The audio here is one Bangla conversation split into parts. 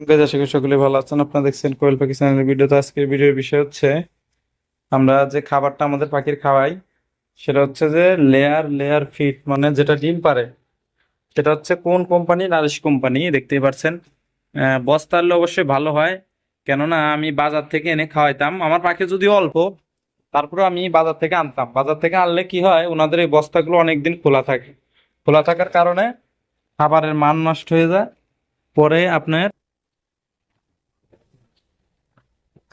গাইজ, আশা করি সকলে ভালো আছেন। আপনারা দেখছেন কোয়েল চ্যানেলের ভিডিও তো আজকের ভিডিওর বিষয় হচ্ছে, আমরা যে খাবারটা আমাদের পাখির খাওয়াই, সেটা হচ্ছে যে লেয়ার লেয়ার ফিট মানে যেটা ডিম পারে, সেটা হচ্ছে কোন কোম্পানি নারিশ কোম্পানি দেখতেই পাচ্ছেন বস্তা আনলে অবশ্যই ভালো হয়, কেননা আমি বাজার থেকে এনে খাওয়াইতাম। আমার পাখি যদিও অল্প তারপরে আমি বাজার থেকে আনতাম। বাজার থেকে আনলে কি হয়, ওনাদের এই বস্তাগুলো অনেকদিন খোলা থাকে। খোলা থাকার কারণে খাবারের মান নষ্ট হয়ে যায়। পরে আপনার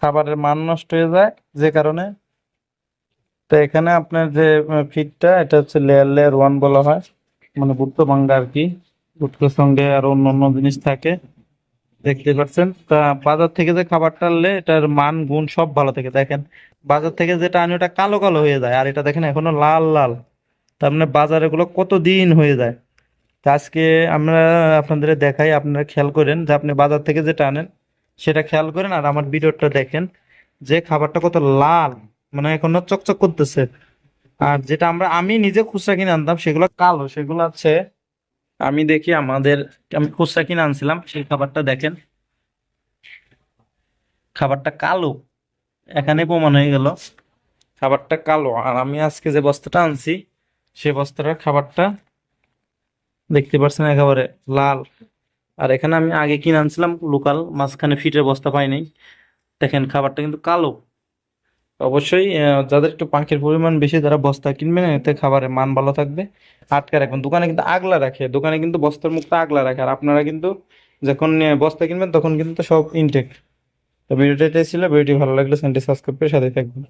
খাবারের মান নষ্ট হয়ে যায়, যে কারণে। তো এখানে আপনার যে ফিডটা এটা হচ্ছে লেয়ার লেয়ার ওয়ান বলা হয়। মানে ভুট্টো ভাঙ্গা আর কি। ভুট্টোর সঙ্গে আরও অন্য অন্য জিনিস থাকে। দেখতে পাচ্ছেন? তা বাজার থেকে যে খাবারটা আনলে, এটার মান, গুণ সব ভালো থাকে। দেখেন, বাজার থেকে যেটা আনি, ওটা কালো কালো হয়ে যায়। আর এটা দেখেন, এখনও লাল লাল। তার মানে বাজারে এগুলো কত দিন হয়ে যায়? আজকে আমরা আপনাদের দেখাই, আপনারা খেয়াল করেন যে আপনি বাজার থেকে যেটা আনেন সেটা খেয়াল করেন আর আমার ভিডিওটা দেখেন যে খাবারটা কত লাল মানে এখনও চকচক করতেছে। আর যেটা আমরা, আমি নিজে খুচরা কিনে আনতাম, সেগুলো কালো, সেগুলো আছে আমি দেখি আমাদের, আমি খুচরা কিনে আনছিলাম, সেই খাবারটা দেখেন। খাবারটা কালো, এখানে প্রমাণ হয়ে গেল। খাবারটা কালো, আর আমি আজকে যে বস্তাটা আনছি, সে বস্তাটার খাবারটা দেখতে পাচ্ছেন একেবারে লাল। আর এখানে আমি আগে কিনে আনছিলাম লোকাল মাঝখানে ফিটের বস্তা পাইনি দেখেন, খাবারটা কিন্তু কালো। অবশ্যই যাদের একটু পাখির পরিমাণ বেশি, তারা বস্তা কিনবেন এতে খাবারের মান ভালো থাকবে। আটকে রাখবেন। দোকানে কিন্তু আগলা রাখে। দোকানে কিন্তু বস্তার মুখটা আগলা রাখে। আর আপনারা কিন্তু যখন বস্তা কিনবেন, তখন কিন্তু সব ইনটেক তো ভিডিওটা এটাই ছিল। ভিডিওটি ভালো লাগলে চ্যানেলটি সাবস্ক্রাইব করে সাথে থাকবেন।